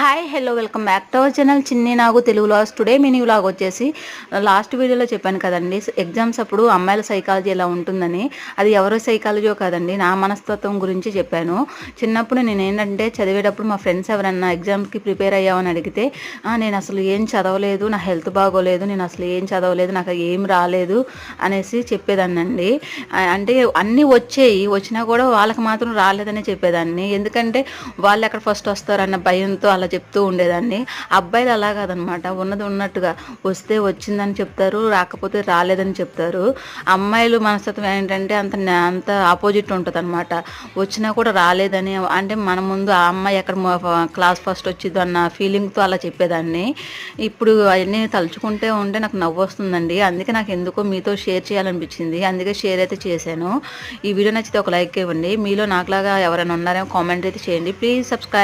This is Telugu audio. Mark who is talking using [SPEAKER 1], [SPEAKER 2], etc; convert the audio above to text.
[SPEAKER 1] Hi hello welcome back to our channel Chinni Nagu Telugu loss today mini vlog వచ్చేసి uh, లాస్ట్ వీడియోలో చెప్పాను కదండి. ఎగ్జామ్స్ అప్పుడు అమ్మాయిల సైకాలజీ ఎలా ఉంటుందని. అది ఎవరి సైకాలజీయో కాదండి నా మనస్తత్వం గురించి చెప్పాను. చిన్నప్పుడు నేను ఏంటంటే చదివేటప్పుడు మా ఫ్రెండ్స్ ఎవరన్నా ఎగ్జామ్స్కి ప్రిపేర్ అయ్యామని అడిగితే నేను అసలు ఏం చదవలేదు నా హెల్త్ బాగోలేదు నేను అసలు ఏం చదవలేదు నాకు ఏం రాలేదు అనేసి చెప్పేదాన్నండి. అంటే అన్నీ వచ్చేయి వచ్చినా కూడా వాళ్ళకి మాత్రం రాలేదనే చెప్పేదాన్ని. ఎందుకంటే వాళ్ళు ఎక్కడ ఫస్ట్ వస్తారన్న భయంతో అలా చెప్తూ ఉండేదాన్ని. అబ్బాయిలు అలా కాదనమాట. ఉన్నది ఉన్నట్టుగా. వస్తే వచ్చిందని చెప్తారు రాకపోతే రాలేదని చెప్తారు. అమ్మాయిలు మనస్తత్వం ఏంటంటే అంత అంత ఆపోజిట్ ఉంటుంది అనమాట వచ్చినా కూడా రాలేదని అంటే మన ముందు ఆ అమ్మాయి ఎక్కడ క్లాస్ ఫస్ట్ వచ్చింది అన్న ఫీలింగ్తో అలా చెప్పేదాన్ని. ఇప్పుడు అవన్నీ తలుచుకుంటే ఉంటే నాకు నవ్వు వస్తుందండి. అందుకే నాకు ఎందుకో మీతో షేర్ చేయాలనిపించింది. అందుకే షేర్ అయితే చేశాను. ఈ వీడియో నచ్చితే ఒక లైక్ ఇవ్వండి. మీలో నాకులాగా ఎవరైనా ఉన్నారేమో కామెంట్ అయితే చేయండి. Please subscribe.